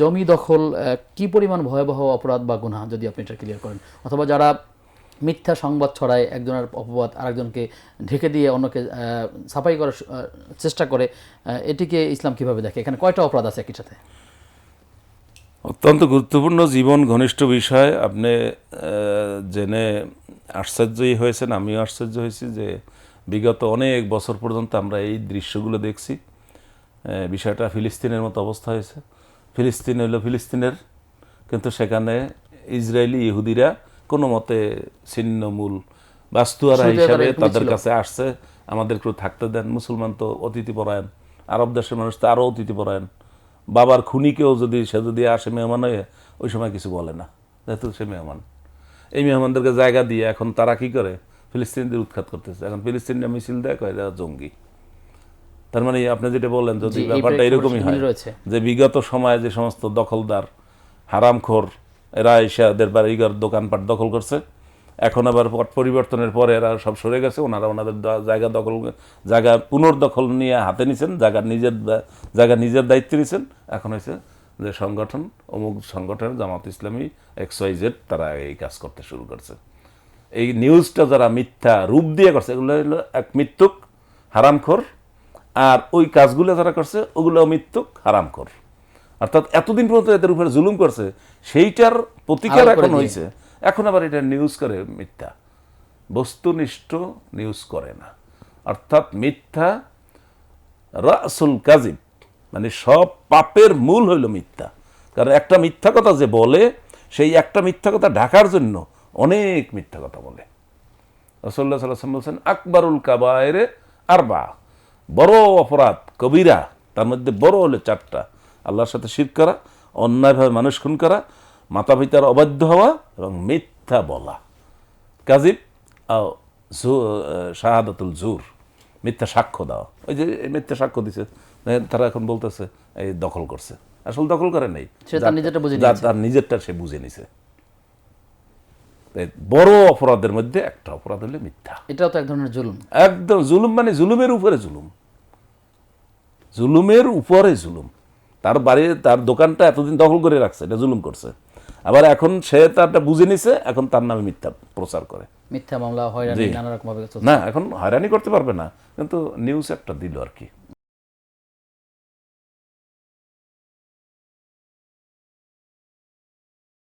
জমি দখল কি পরিমাণ ভয়াবহ অপরাধ বা গুনাহ, যদি আপনি এটা ক্লিয়ার করেন? অথবা যারা মিথ্যা সংবাদ ছড়ায়, একজনের অপবাদ আরেকজনকে ঢেকে দিয়ে অন্যকে ছাপাই করার চেষ্টা করে এটিকে ইসলাম কীভাবে দেখে? এখানে কয়টা অপরাধ আছে একই সাথে? অত্যন্ত গুরুত্বপূর্ণ জীবন ঘনিষ্ঠ বিষয়। আপনি জেনে আশ্চর্যই হয়েছেন, আমিও আশ্চর্য হয়েছি যে বিগত অনেক বছর পর্যন্ত আমরা এই দৃশ্যগুলো দেখছি। বিষয়টা ফিলিস্তিনের মতো অবস্থা হয়েছে। ফিলিস্তিন হইল ফিলিস্তিনের। কিন্তু সেখানে ইসরায়েলি ইহুদিরা কোনো মতে ছিন্নমূল বাস্তুয়ারা হিসাবে তাদের কাছে আসছে। আমাদের কেউ থাকতে দেন মুসলমান তো অতিথিপরায়ণ আরব দেশের মানুষ তো আরও অতিথিপরায়ণ বাবার খুনিকেও যদি সে যদি আসে মেহমান হয়ে ওই সময় কিছু বলে না। যেহেতু সে মেহমান। এই মেহমানদেরকে জায়গা দিয়ে এখন তারা কি করে? ফিলিস্তিনিদের উৎখাত করতেছে। এখন ফিলিস্তিনরা মিছিল দেয় কয় এরা জঙ্গি। তার মানে আপনি যেটা বললেন যদি ব্যাপারটা এরকমই হয় যে বিগত সময়ে যে সমস্ত দখলদার হারামখোর এরা এসে এদের বাড়িঘর দোকানপাট দখল করছে। এখন আবার পট পরিবর্তনের পরে এরা সব সরে গেছে ওনারা ওনাদের জায়গা দখল জায়গা পুনর্দখল নিয়ে হাতে নিছেন জায়গা নিজের জায়গা নিজের দায়িত্বে নিছেন। এখন হয়েছে যে সংগঠন অমুক সংগঠন Jamaat Islami x Y Z তারা এই কাজ করতে শুরু করছে। এই নিউজটা যারা মিথ্যা রূপ দিয়ে করছে এগুলো হলো এক মৃত্যুক হারামখোর আর ওই কাজগুলো যারা করছে ওগুলো মৃত্যুক হারামখোর অর্থাৎ এতদিন পর্যন্ত এদের উপরে জুলুম করছে সেইটার প্রতিকার এখন হয়েছে এখন আবার এটা নিউজ করে মিথ্যা। বস্তুনিষ্ঠ নিউজ করে না। অর্থাৎ মিথ্যা রাসুল কাজিব মানে সব পাপের মূল হইল মিথ্যা। কারণ একটা মিথ্যা কথা যে বলে সেই একটা মিথ্যা কথা ঢাকার জন্য অনেক মিথ্যা কথা বলে। রসল্লা সাল্লাম বলছেন আকবরুল কাবায়রে আরবা বড় অপরাধ কবিরা তার মধ্যে বড় হলো চারটা আল্লাহর সাথে শির করা অন্যায়ভাবে মানুষ খুন করা মাতা পিতার অবাধ্য হওয়া এবং মিথ্যা বলা। কাজিব শাহাদাতুল জুর মিথ্যা সাক্ষ্য দেওয়া ওই যে মিথ্যা সাক্ষ্য দিছে তারা এখন বলতেছে এই দখল করছে। আসল দখল করে নেই। তার নিজেরটা সে বুঝে নিছে। তাই বড় অপরাধের মধ্যে একটা অপরাধ হলে মিথ্যা। এটাও তো এক ধরনের জুলুম। একদম জুলুম মানে জুলুমের উপরে জুলুম। জুলুমের উপরে জুলুম। তার বাড়ি তার দোকানটা এতদিন দখল করে রাখছে এটা জুলুম করছে। আবার এখন সে তারটা বুঝে নিছে এখন তার নামে মিথ্যা প্রচার করে। মিথ্যা মামলা হয়রানি নানা রকম ভাবে না এখন হয়রানি করতে পারবে না কিন্তু নিউজ একটা দিল আর কি।